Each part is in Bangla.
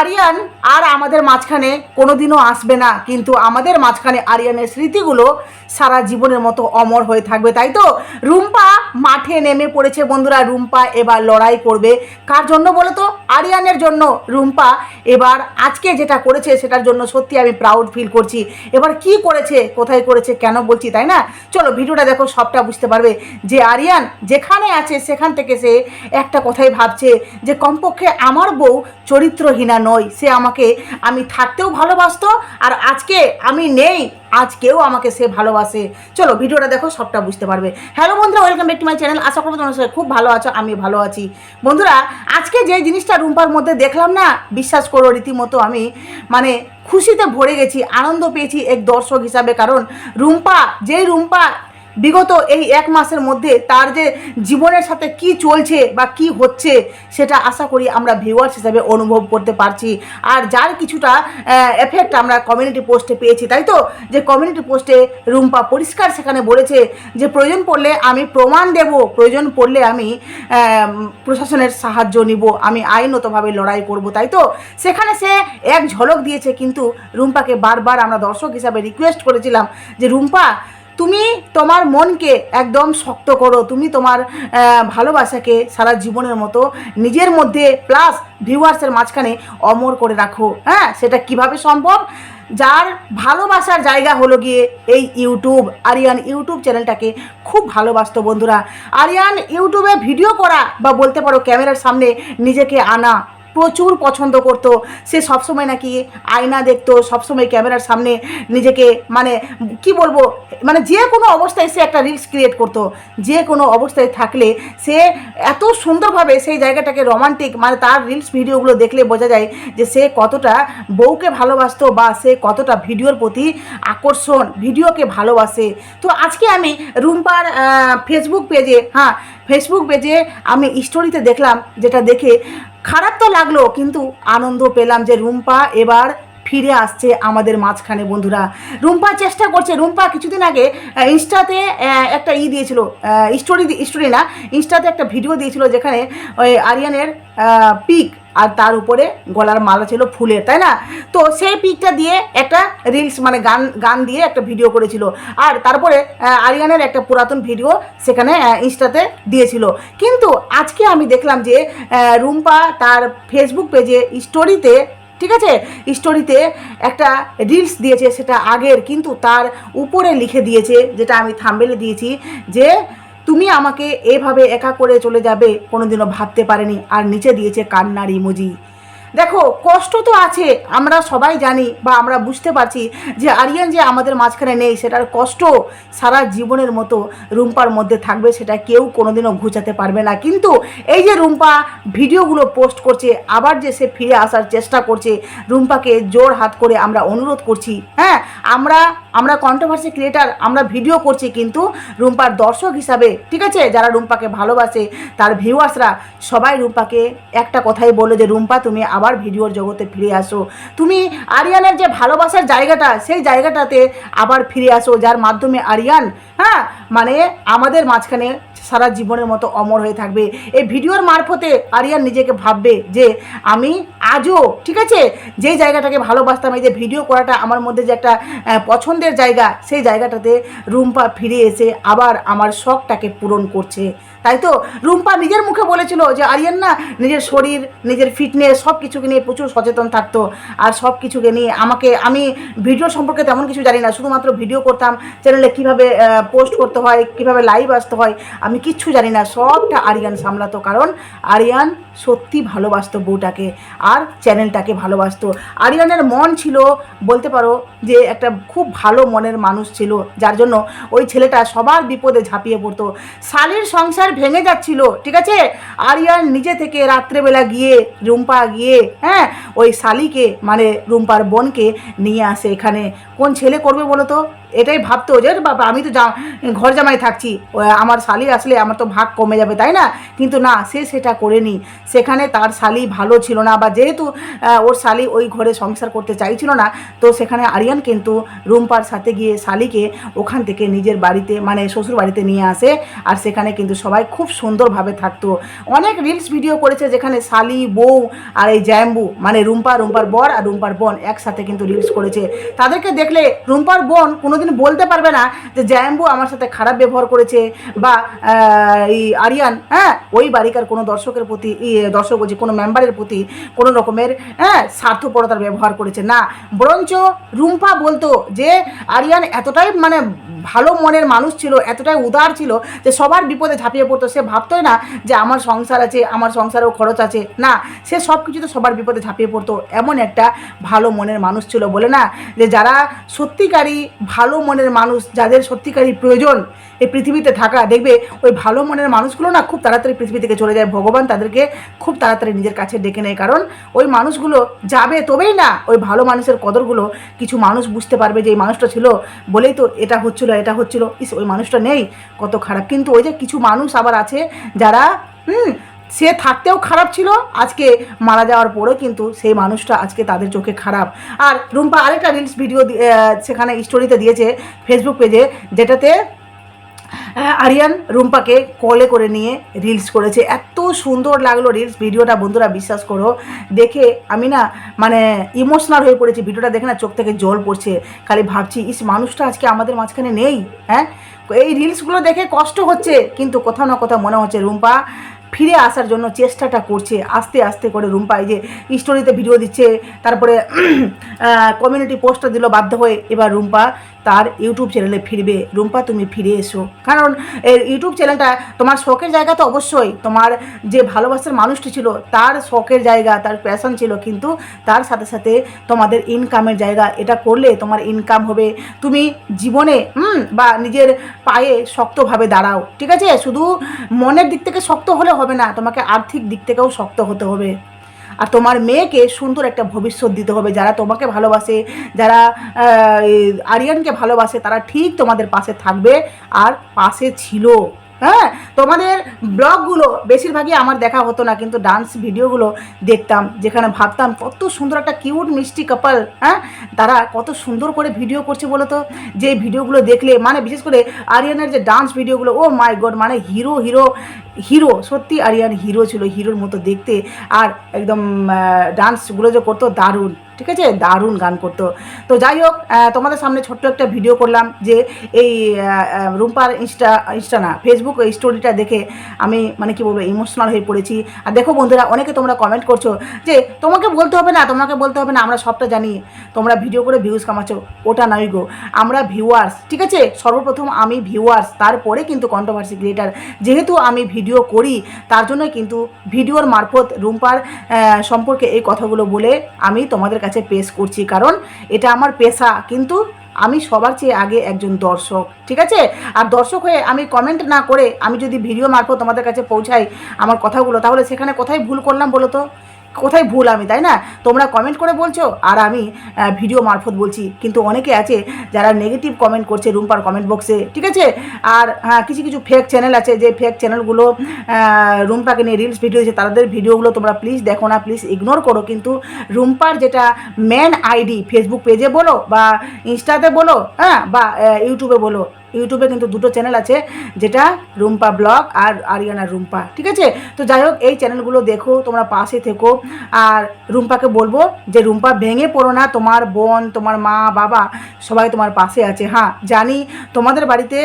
আরিয়ান আর আমাদের মাঝখানে কোনোদিনও আসবে না, কিন্তু আমাদের মাঝখানে আরিয়ানের স্মৃতিগুলো সারা জীবনের মতো অমর হয়ে থাকবে, তাই তো? রুম্পা মাঠে নেমে পড়েছে বন্ধুরা, রুম্পা এবার লড়াই করবে। কার জন্য বলো তো? আরিয়ানের জন্য রুম্পা এবার আজকে যেটা করেছে সেটার জন্য সত্যি আমি প্রাউড ফিল করছি। এবার কি করেছে, কোথায় করেছে, কেন বলছি, তাই না? চলো ভিডিওটা দেখো, সবটা বুঝতে পারবে যে আরিয়ান যেখানে আছে সেখান থেকে সে একটা কথাই ভাবছে যে কমপক্ষে আমার বউ চরিত্রহীনা নয়। সে আমাকে আমি থাকতেও ভালোবাসতো আর আজকে আমি নেই। আজকেও আমাকে সে ভালোবাসে। চলো, ভিডিওটা দেখো, সবটা বুঝতে পারবে। হ্যালো বন্ধুরা welcome back to my channel আশা করব তোমার সবাই খুব ভালো আছো আমি ভালো আছি। বন্ধুরা, আজকে যে জিনিসটা রুম্পার মধ্যে দেখলাম না, বিশ্বাস করো রীতিমতো আমি মানে খুশিতে ভরে গেছি, আনন্দ পেয়েছি এক দর্শক হিসাবে। কারণ রুম্পা যে রুম্পা বিগত এই এক মাসের মধ্যে তার যে জীবনের সাথে কি চলছে বা কি হচ্ছে সেটা আশা করি আমরা ভিউয়ার্স হিসাবে অনুভব করতে পারছি। আর যার কিছুটা এফেক্ট আমরা কমিউনিটি পোস্টে পেয়েছি, তাই তো? যে কমিউনিটি পোস্টে রুম্পা পরিষ্কার সেখানে বলেছে যে, প্রয়োজন পড়লে আমি প্রমাণ দেব, প্রয়োজন পড়লে আমি প্রশাসনের সাহায্য নিব, আমি আইনতভাবে লড়াই করব। তাই তো? সেখানে সে এক ঝলক দিয়েছে, কিন্তু রুম্পাকে বারবার আমরা দর্শক হিসাবে রিকোয়েস্ট করেছিলাম যে, রুম্পা তুমি তোমার মনকে একদম শক্ত করো, তুমি তোমার ভালোবাসাকে সারা জীবনের মতো নিজের মধ্যে প্লাস ভিউয়ার্সের মাঝখানে অমর করে রাখো। হ্যাঁ সেটা কীভাবে সম্ভব? যার ভালোবাসার জায়গা হলো গিয়ে এই ইউটিউব আরিয়ান ইউটিউব চ্যানেলটাকে খুব ভালোবাসত বন্ধুরা। আরিয়ান ইউটিউবে ভিডিও করা বা বলতে পারো ক্যামেরার সামনে নিজেকে আনা প্রচুর পছন্দ করতো। সে সবসময় নাকি আয়না দেখতো, সবসময় ক্যামেরার সামনে নিজেকে মানে কি বলব মানে যে কোনো অবস্থায় সে একটা রিলস ক্রিয়েট করতো। যে কোনো অবস্থায় থাকলে সে এত সুন্দরভাবে সেই জায়গাটাকে রোমান্টিক মানে তার রিলস ভিডিওগুলো দেখলে বোঝা যায় যে সে কতটা বউকে ভালোবাসতো বা সে কতটা ভিডিওর প্রতি আকর্ষণ, ভিডিওকে ভালোবাসে। তো আজকে আমি রুম্পার ফেসবুক পেজে হ্যাঁ ফেসবুক পেজে আমি স্টোরিতে দেখলাম, যেটা দেখে খারাপ তো লাগল, কিন্তু আনন্দ পেলাম যে রুম্পা এবার ফিরে আসছে আমাদের মাঝখানে, বন্ধুরা। রুম্পা চেষ্টা করছে, রুম্পা কিছুদিন আগে ইনস্টাতে একটা ই দিয়েছিল স্টোরি স্টোরি না, ইনস্টাতে একটা ভিডিও দিয়েছিল যেখানে ওই আরিয়ানের পিক আর তার উপরে গলার মালা ছিল ফুলের, তাই না? তো সেই পিকটা দিয়ে একটা রিলস মানে গান গান দিয়ে একটা ভিডিও করেছিল। আর তারপরে আরিয়ানের একটা পুরাতন ভিডিও সেখানে ইনস্টাতে দিয়েছিল। কিন্তু আজকে আমি দেখলাম যে রুম্পা তার ফেসবুক পেজে স্টোরিতে ঠিক আছে? স্টোরিতে একটা রিলস দিয়েছে, সেটা আগের, কিন্তু তার উপরে লিখে দিয়েছে, যেটা আমি থাম্বেলে দিয়েছি, যে তুমি আমাকে এভাবে একা করে চলে যাবে, কোনোদিনও ভাবতে পারেনি, আর নিচে দিয়েছে কান্নার ইমোজি। দেখো, কষ্ট তো আছে, আমরা সবাই জানি বা আমরা বুঝতে পারছি যে আরিয়ান যে আমাদের মাঝখানে নেই, সেটার কষ্ট সারা জীবনের মতো রুম্পার মধ্যে থাকবে, সেটা কেউ কোনোদিনও ঘুচাতে পারবে না। কিন্তু এই যে রুম্পা ভিডিওগুলো পোস্ট করছে, আবার যে সে ফিরে আসার চেষ্টা করছে, রুম্পাকে জোর হাত করে আমরা অনুরোধ করছি হ্যাঁ আমরা আমরা কন্ট্রোভার্সি ক্রিয়েটার আমরা ভিডিও করছি, কিন্তু রুম্পার দর্শক হিসাবে, ঠিক আছে, যারা রুম্পাকে ভালোবাসে, তার ভিউয়ার্সরা সবাই রুম্পাকে একটা কথাই বলে যে, রুম্পা, তুমি আবার ভিডিওর জগতে ফিরে আসো। তুমি আরিয়ানের যে ভালোবাসার জায়গাটা, সেই জায়গাটাতে আবার ফিরে আসো, যার মাধ্যমে আরিয়ান হ্যাঁ মানে আমাদের মাঝখানে সারা জীবনের মতো অমর হয়ে থাকবে। এই ভিডিওর মারফতে আরিয়ান নিজেকে ভাববে যে, আমি আজও, ঠিক আছে? যেই জায়গাটাকে ভালোবাসতাম, এই যে ভিডিও করাটা আমার মধ্যে যে একটা পছন্দের জায়গা, সেই জায়গাটাতে রুম্পা ফিরে এসে আবার আমার শখটাকে পূরণ করছে। তাই তো? রুম্পা নিজের মুখে বলেছিল যে, আরিয়ান না, নিজের শরীর, নিজের ফিটনেস সব কিছুকে নিয়ে প্রচুর সচেতন থাকতো আর সব কিছুকে নিয়ে আমাকে, আমি ভিডিও সম্পর্কে তেমন কিছু জানি না, শুধুমাত্র ভিডিও করতাম চ্যানেলে কীভাবে পোস্ট করতে হয়, কীভাবে লাইভ আসতে হয়, আমি কিচ্ছু জানি না, সবটা আরিয়ান সামলাতো, কারণ আরিয়ান সত্যি ভালোবাসতো বউটাকে আর চ্যানেলটাকে ভালোবাসতো। আরিয়ানের মন ছিল, বলতে পারো যে, একটা খুব ভালো মনের মানুষ ছিল, যার জন্য ওই ছেলেটা সবার বিপদে ঝাঁপিয়ে পড়তো। শালির সংসার ভেঙে যাচ্ছিল, ঠিক আছে? আরিয়ান নিজে থেকে রাত্রেবেলা গিয়ে রুম্পা গিয়ে হ্যাঁ ওই শালিকে মানে রুম্পার বোনকে নিয়ে আসে এখানে। কোন ছেলে করবে বলো তো? এটাই ভাবতো যে বাবা, আমি তো যা, ঘর জামাই থাকছি। আমার শালি আসলে আমার তো ভাগ কমে যাবে, তাই না? কিন্তু না, সে সেটা করেনি। সেখানে তার শালি ভালো ছিল না বা যেহেতু ওর শালি ওই ঘরে সংসার করতে চাইছিল না, তো সেখানে আরিয়ান কিন্তু রুম্পার সাথে গিয়ে শালিকে ওখান থেকে নিজের বাড়িতে মানে শ্বশুর বাড়িতে নিয়ে আসে। আর সেখানে কিন্তু সবাই খুব সুন্দরভাবে থাকতো। অনেক রিলস ভিডিও করেছে যেখানে শালি, বউ আর এই জ্যাম্বু মানে রুম্পা, রুম্পার বর আর রুম্পার বোন একসাথে কিন্তু রিলস করেছে। তাদেরকে দেখলে রুম্পার বোন কোনোদিন বলতে পারবে না যে জ্যাম্বু আমার সাথে খারাপ ব্যবহার করেছে বা এই আরিয়ান হ্যাঁ ওই বাড়িকার কোনো দর্শকের প্রতি দর্শক বলছি, কোনো মেম্বারের প্রতি কোনো রকমের হ্যাঁ স্বার্থপরতার ব্যবহার করেছে। না, বরঞ্চ রুম্পা বলতো যে আরিয়ান এতটাই মানে ভালো মনের মানুষ ছিল, এতটাই উদার ছিল যে সবার বিপদে ঝাঁপিয়ে পড়তো। সে ভাবতোই না যে আমার সংসার আছে, আমার সংসারেও খরচ আছে। না, সে সব কিছুতে সবার বিপদে ঝাঁপিয়ে পড়তো। এমন একটা ভালো মনের মানুষ ছিল বলে না যে যারা সত্যিকারই ভালো মনের মানুষ যাদের সত্যিকারই প্রয়োজন এই পৃথিবীতে থাকা, দেখবে ওই ভালো মনের মানুষগুলো না খুব তাড়াতাড়ি পৃথিবী থেকে চলে যায়। ভগবান তাদেরকে খুব তাড়াতাড়ি নিজের কাছে ডেকে নেয়। কারণ ওই মানুষগুলো যাবে তবেই না ওই ভালো মানুষের কদরগুলো কিছু মানুষ বুঝতে পারবে যে এই মানুষটা ছিল, বলেই তো এটা হচ্ছিল এটা হচ্ছিল। ইস, ওই মানুষটা নেই, কত খারাপ। কিন্তু ওই যে কিছু মানুষ আবার আছে যারা, হুম সে থাকতেও খারাপ ছিল, আজকে মারা যাওয়ার পরেও কিন্তু সেই মানুষটা আজকে তাদের চোখে খারাপ। আর রুম্পা আরেকটা রিলস ভিডিও সেখানে স্টোরিতে দিয়েছে ফেসবুক পেজে যেটাতে আরিয়ান রুম্পাকে কলে করে নিয়ে রিলস করেছে। এত সুন্দর লাগল রিলস ভিডিওটা বন্ধুরা বিশ্বাস করো। দেখে আমি না মানে ইমোশনাল হয়ে পড়েছি। ভিডিওটা দেখে না চোখ থেকে জল পড়ছে। খালি ভাবছি, ইস, মানুষটা আজকে আমাদের মাঝখানে নেই হ্যাঁ? এই রিলসগুলো দেখে কষ্ট হচ্ছে, কিন্তু কোথাও না কোথাও মনে হচ্ছে রুম্পা ফিরে আসার জন্য চেষ্টাটা করছে, আস্তে আস্তে করে রুম্পা এই যে স্টোরিতে ভিডিও দিচ্ছে, তারপরে কমিউনিটি পোস্টটা দিল বাধ্য হয়ে। এবার রুম্পা তার ইউটিউব চ্যানেলে ফিরবে। রুম্পা, তুমি ফিরে এসো। কারণ এর ইউটিউব চ্যানেলটা তোমার শখের জায়গা তো অবশ্যই। তোমার যে ভালোবাসার মানুষটি ছিল, তার শখের জায়গা, তার প্যাশন ছিল, কিন্তু তার সাথে সাথে তোমাদের ইনকামের জায়গা। এটা করলে তোমার ইনকাম হবে। তুমি জীবনে বা নিজের পায়ে শক্তভাবে দাঁড়াও। ঠিক আছে? শুধু মনের দিক থেকে শক্ত হলে হবে না, তোমাকে আর্থিক দিক থেকেও শক্ত হতে হবে। আর তোমার মেয়েকে সুন্দর একটা ভবিষ্যৎ দিতে হবে, যারা তোমাকে ভালোবাসে, যারা আরিয়ানকে ভালোবাসে, তারা ঠিক তোমাদের পাশে থাকবে, আর পাশে ছিল। হ্যাঁ তোমাদের ব্লগগুলো বেশিরভাগই আমার দেখা হতো না, কিন্তু ডান্স ভিডিওগুলো দেখতাম, যেখানে ভাবতাম কত সুন্দর একটা কিউট মিষ্টি কাপাল হ্যাঁ তারা কত সুন্দর করে ভিডিও করছে বলো তো যে ভিডিওগুলো দেখলে মানে বিশেষ করে আরিয়ানের যে ডান্স ভিডিওগুলো ও মাই গড মানে হিরো হিরো হিরো সত্যি আরিয়ান হিরো ছিল হিরোর মতো দেখতে, আর একদম ডান্সগুলো যে করতো, দারুণ। ঠিক আছে? দারুণ গান করতো। তো যাই হোক তোমাদের সামনে ছোট্ট একটা ভিডিও করলাম যে এই রুম্পার ইনস্টা ইনস্টা না ফেসবুক স্টোরিটা দেখে আমি মানে কি বলব ইমোশনাল হয়ে পড়েছি। আর দেখো বন্ধুরা, অনেকে তোমরা কমেন্ট করছ যে, তোমাকে বলতে হবে না, তোমাকে বলতে হবে না, আমরা সবটা জানি। তোমরা ভিডিও করে ভিউজ কামাচ্ছো, ওটা নয় গো। আমরা ভিউয়ার্স ঠিক আছে? সর্বপ্রথম আমি ভিউয়ার্স তারপরে কিন্তু কন্ট্রোভার্সি ক্রিয়েটার যেহেতু আমি ভিডিও করি, তার জন্য কিন্তু ভিডিওর মারফত রুম্পার সম্পর্কে এই কথাগুলো বলে আমি তোমাদের কাছে পেশ করছি, কারণ এটা আমার পেশা। কিন্তু আমি সবার চেয়ে আগে একজন দর্শক, ঠিক আছে? আর দর্শক হয়ে আমি কমেন্ট না করে আমি যদি ভিডিও মারফত তোমাদের কাছে পৌঁছাই আমার কথাগুলো, তাহলে সেখানে কোথায় ভুল করলাম বলো তো? কোথায় ভুল আমি, তাই না? তোমরা কমেন্ট করে বলছো, আর আমি ভিডিও মারফত বলছি। কিন্তু অনেকে আছে যারা নেগেটিভ কমেন্ট করছে রুম্পার কমেন্ট বক্সে ঠিক আছে? আর হ্যাঁ কিছু কিছু ফেক চ্যানেল আছে, যে ফেক চ্যানেলগুলো রুম্পাকে নিয়ে রিলস ভিডিও আছে তাদের ভিডিওগুলো তোমরা প্লিজ দেখো না প্লিজ ইগনোর করো। কিন্তু রুম্পার যেটা মেন আইডি ফেসবুক পেজে বলো বা ইনস্টাতে বলো হ্যাঁ বা ইউটিউবে বলো ইউটিউবে কিন্তু দুটো চ্যানেল আছে, যেটা রুম্পা ব্লগ আর আরিয়ানা রুম্পা, ঠিক আছে? তো যাই হোক, এই চ্যানেলগুলো দেখো, তোমরা পাশে থেকো। আর রুম্পাকে বলব যে, রুম্পা ভেঙে পড়ো না, তোমার বোন, তোমার মা, বাবা, সবাই তোমার পাশে আছে। হ্যাঁ জানি তোমাদের বাড়িতে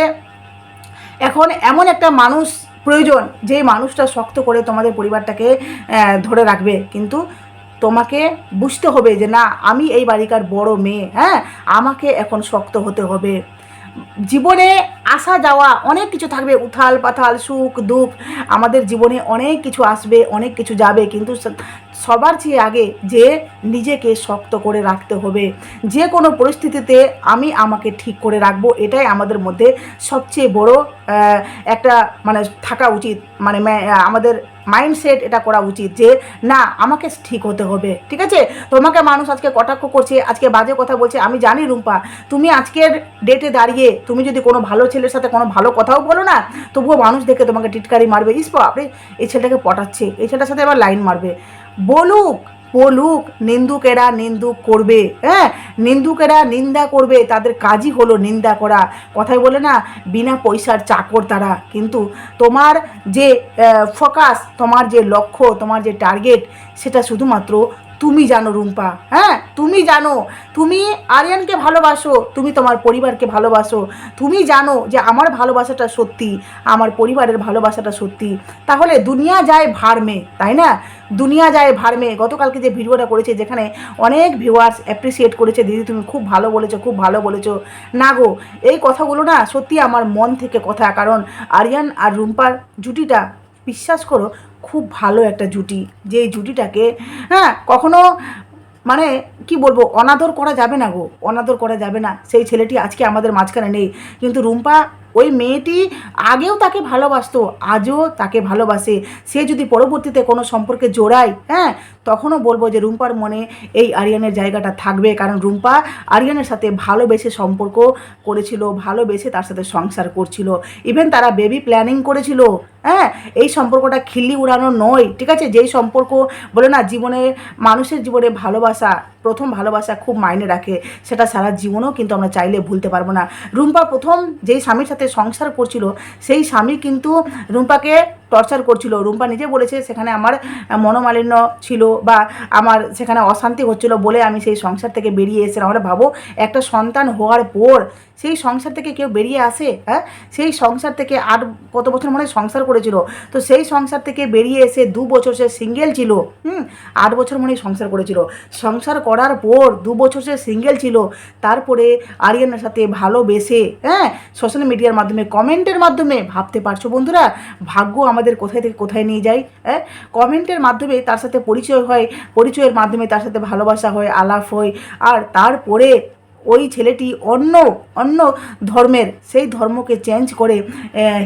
এখন এমন একটা মানুষ প্রয়োজন যে মানুষটা শক্ত করে তোমাদের পরিবারটাকে ধরে রাখবে। কিন্তু তোমাকে বুঝতে হবে যে, না, আমি এই বাড়িকার বড় মেয়ে হ্যাঁ? আমাকে এখন শক্ত হতে হবে। জীবনে আসা যাওয়া অনেক কিছু থাকবে, উথাল পাথাল, সুখ, দুঃখ। আমাদের জীবনে অনেক কিছু আসবে, অনেক কিছু যাবে, কিন্তু সবার চেয়ে আগে যে নিজেকে শক্ত করে রাখতে হবে। যে কোনো পরিস্থিতিতে আমি আমাকে ঠিক করে রাখব, এটাই আমাদের মধ্যে সবচেয়ে বড় একটা মানে থাকা উচিত। মানে আমাদের মাইন্ডসেট এটা করা উচিত যে, না, আমাকে ঠিক হতে হবে। ঠিক আছে? তোমাকে মানুষ আজকে কটাক্ষ করছে, আজকে বাজে কথা বলছে। আমি জানি রুম্পা, তুমি আজকের ডেটে দাঁড়িয়ে তুমি যদি কোনো ভালো ছেলের সাথে কোনো ভালো কথাও বলো না, তবুও মানুষ দেখে তোমাকে টিটকারি মারবে। ইস আপনি এই ছেলেটাকে পটাচ্ছে, এই ছেলেটার সাথে আবার লাইন মারবে। বলুক বলুক নিন্দুকেরা নিন্দুক করবে হ্যাঁ? নিন্দুকেরা নিন্দা করবে, তাদের কাজই হলো নিন্দা করা। কথাই বলে না, বিনা পয়সার চাকর তারা। কিন্তু তোমার যে ফোকাস তোমার যে লক্ষ্য, তোমার যে টার্গেট সেটা শুধুমাত্র তুমি জানো রুম্পা হ্যাঁ? তুমি জানো। তুমি আরিয়ানকে ভালোবাসো, তুমি তোমার পরিবারকে ভালোবাসো। তুমি জানো যে আমার ভালোবাসাটা সত্যি, আমার পরিবারের ভালোবাসাটা সত্যি। তাহলে দুনিয়া যায় ভারমে তাই না? দুনিয়া যায় ভারমে গতকালকে যে ভিডিওটা করেছে, যেখানে অনেক ভিউয়ার্স অ্যাপ্রিসিয়েট করেছে, দিদি, তুমি খুব ভালো বলেছ, খুব ভালো বলেছ। না গো, এই কথাগুলো না সত্যি আমার মন থেকে কথা। কারণ আরিয়ান আর রুম্পার জুটিটা, বিশ্বাস করো খুব ভালো একটা জুটি। যে জুটিটাকে হ্যাঁ কখনো মানে কি বলব, অনাদর করা যাবে না গো, অনাদর করা যাবে না। সেই ছেলেটি আজকে আমাদের মাঝখানে নেই। কিন্তু রুম্পা ওই মেয়েটি আগেও তাকে ভালোবাসতো, আজও তাকে ভালোবাসে। সে যদি পরবর্তীতে কোনো সম্পর্কে জোড়ায় হ্যাঁ তখনও বলব যে রুম্পার মনে এই আরিয়ানের জায়গাটা থাকবে। কারণ রুম্পা আরিয়ানের সাথে ভালোবেসে সম্পর্ক করেছিল, ভালোবেসে তার সাথে সংসার করছিল। ইভেন তারা বেবি প্ল্যানিং করেছিল হ্যাঁ এই সম্পর্কটা খিল্লি উড়ানো নয়, ঠিক আছে? যেই সম্পর্ক বলে না, জীবনে, মানুষের জীবনে ভালোবাসা, প্রথম ভালোবাসা খুব মাইনে রাখে। সেটা সারা জীবনেও কিন্তু আমরা চাইলে ভুলতে পারব না। রুম্পা প্রথম যেই স্বামীর সাথে সংসার করছিল সেই স্বামী কিন্তু রুম্পাকে টর্চার করছিল। রুম্পা নিজে বলেছে, সেখানে আমার মনোমালিন্য ছিল বা আমার সেখানে অশান্তি হচ্ছিল বলে আমি সেই সংসার থেকে বেরিয়ে এসে আমরা ভাবো, একটা সন্তান হওয়ার পর সেই সংসার থেকে কেউ বেরিয়ে আসে হ্যাঁ? সেই সংসার থেকে আট, কত বছর মনে সংসার করেছিল? তো সেই সংসার থেকে বেরিয়ে এসে দু বছর সে সিঙ্গেল ছিল, হুম? আট বছর মনে সংসার করেছিল। সংসার করার পর দু বছর সে সিঙ্গেল ছিল। তারপরে আরিয়ানের সাথে ভালোবেসে হ্যাঁ? সোশ্যাল মিডিয়ার মাধ্যমে কমেন্টের মাধ্যমে ভাবতে পারছ বন্ধুরা? ভাগ্য আমাদের কোথায় থেকে কোথায় নিয়ে যায় হ্যাঁ? কমেন্টের মাধ্যমে তার সাথে পরিচয় হয়, পরিচয়ের মাধ্যমে তার সাথে ভালোবাসা হয়, আলাপ হয়। আর তারপরে ওই ছেলেটি অন্য অন্য ধর্মের, সেই ধর্মকে চেঞ্জ করে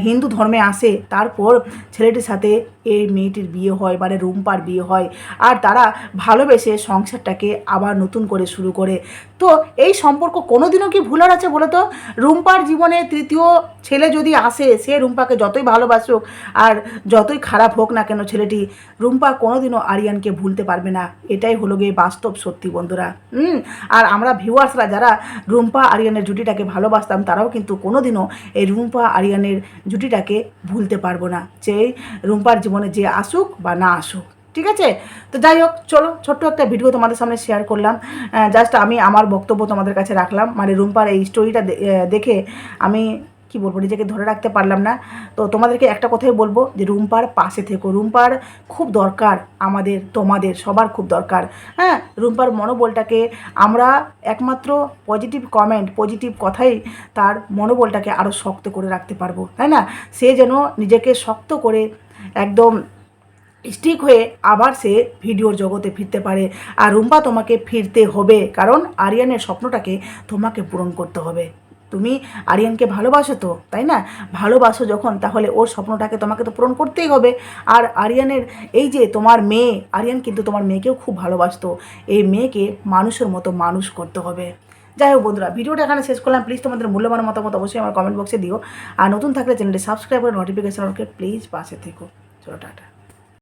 হিন্দু ধর্মে আসে। তারপর ছেলেটির সাথে এই মেয়েটির বিয়ে হয় মানে রুম্পার বিয়ে হয়, আর তারা ভালোবেসে সংসারটাকে আবার নতুন করে শুরু করে। তো এই সম্পর্ক কোনোদিনও কি ভুলার আছে বলো তো রুম্পার জীবনে তৃতীয় ছেলে যদি আসে, সে রুম্পাকে যতই ভালোবাসুক আর যতই খারাপ হোক না কেন ছেলেটি, রুম্পা কোনোদিনও আরিয়ানকে ভুলতে পারবে না। এটাই হলো গিয়ে বাস্তব সত্যি বন্ধুরা। হুম? আর আমরা ভিউয়ার্সরা যারা রুম্পা আরিয়ানের জুটিটাকে ভালোবাসতাম, তারাও কিন্তু কোনোদিনও এই রুম্পা আরিয়ানের জুটিটাকে ভুলতে পারব না। যে রুম্পার জীবনে যে আসুক বা না আসুক, ঠিক আছে? তো যাই হোক, চলো, ছোট্ট একটা ভিডিও তোমাদের সামনে শেয়ার করলাম। জাস্ট আমি আমার বক্তব্য তোমাদের কাছে রাখলাম। মানে রুম্পার এই স্টোরিটা দেখে আমি কি বলব, নিজেকে ধরে রাখতে পারলাম না। তো তোমাদেরকে একটা কথাই বলব যে রুম্পার পাশে থেকো। রুম্পার খুব দরকার আমাদের, তোমাদের, সবার খুব দরকার। হ্যাঁ রুম্পার মনোবলটাকে আমরা একমাত্র পজিটিভ কমেন্ট পজিটিভ কথাই তার মনোবলটাকে আরও শক্ত করে রাখতে পারব, তাই না? সে যেন নিজেকে শক্ত করে একদম স্টিক হয়ে আবার সে ভিডিওর জগতে ফিরতে পারে। আর রুম্পা তোমাকে ফিরতে হবে, কারণ আরিয়ানের স্বপ্নটাকে তোমাকে পূরণ করতে হবে। তুমি আরিয়ানকে ভালোবাসো তো, তাই না? ভালোবাসো যখন, তাহলে ওর স্বপ্নটাকে তোমাকে তো পূরণ করতেই হবে। আর আরিয়ানের এই যে তোমার মেয়ে, আরিয়ান কিন্তু তোমার মেয়েকেও খুব ভালোবাসতো। এই মেয়েকে মানুষের মতো মানুষ করতে হবে। যাই হোক বন্ধুরা, ভিডিওটা এখানে শেষ করলাম। প্লিজ তোমাদের মূল্যবান মতামত অবশ্যই আমার কমেন্ট বক্সে দিও। আর নতুন থাকলে চ্যানেলটি সাবস্ক্রাইব করে নোটিফিকেশন ওকে প্লিজ পাশে থেকো। চলো, টাটা।